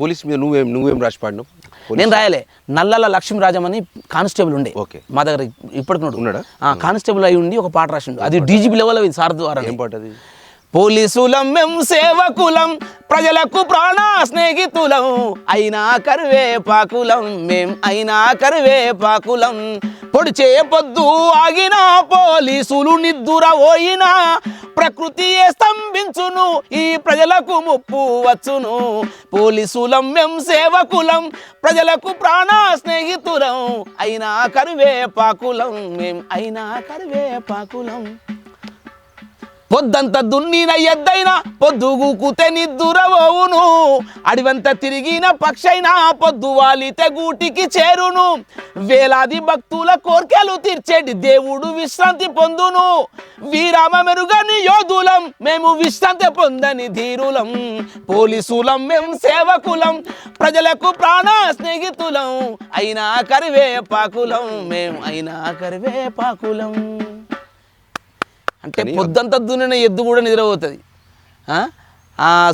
Police మీద నువ్వేం నువ్వేం రాసి పాడినావు నేను రాయలే. నల్లల లక్ష్మీరాజం అని కానిస్టేబుల్ ఉండే. ఓకే. మా దగ్గర ఇప్పటికి ఉన్నాడా? కానిస్టేబుల్ అయి ఉండి ఒక పాట రాసిండు. అది డీజీపీ లెవెల్ అయింది సార్ ద్వారా ఏం పాట అది? పోలీసులం మేం సేవకులం ప్రజలకు ప్రాణ స్నేహితులం. అయినా కరువే పాకులం మేం అయినా కరువే పాకులం పొడిచే పొద్దు ఆగిన పోలీసులు నిద్దుర పోయినా ప్రకృతియే స్తంభించును ఈ ప్రజలకు ముప్పు వచ్చును. పోలీసులం మేం సేవకులం ప్రజలకు ప్రాణ స్నేహితులం. అయినా కరువే పాకులం మేం అయినా కరువే పాకులం పొద్దంత దున్నిన ఎద్దైనా పొద్దుగుకుతే నిద్దురవోవును అడివంత తిరిగిన పక్షైనా పొద్దు వాలితే గూటికి చేరును. వేలాది భక్తుల కోర్కెలు తీర్చేటి దేవుడు విశ్రాంతి పొందును. వీరామ మెరుగని యోధులం మేము విశ్రాంతి పొందని ధీరులం. పోలీసులం మేము సేవకులం ప్రజలకు ప్రాణ స్నేహితులం. అయినా కరివే పాకులం మేము అయినా కరివే పాకులం అంటే పొద్దంతా దున్నిన ఎద్దు కూడా నిద్రపోతుంది.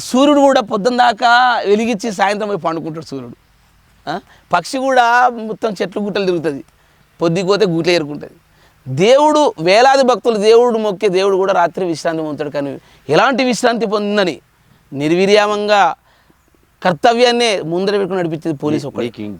సూర్యుడు కూడా పొద్దున్న దాకా వెలిగించి సాయంత్రం పోయి పండుకుంటాడు సూర్యుడు? పక్షి కూడా మొత్తం చెట్లు గుట్టలు తిరుగుతుంది. పొద్దుకి పోతే గుట్లు ఏరుకుంటుంది. దేవుడు వేలాది భక్తులు దేవుడు మొక్కే దేవుడు కూడా రాత్రి విశ్రాంతి పొందుతాడు కానీ ఎలాంటి విశ్రాంతి పొందని నిర్వీర్యామంగా కర్తవ్యాన్నే ముందర పెట్టుకుని నడిపించేది పోలీసు ఒకటి నీకు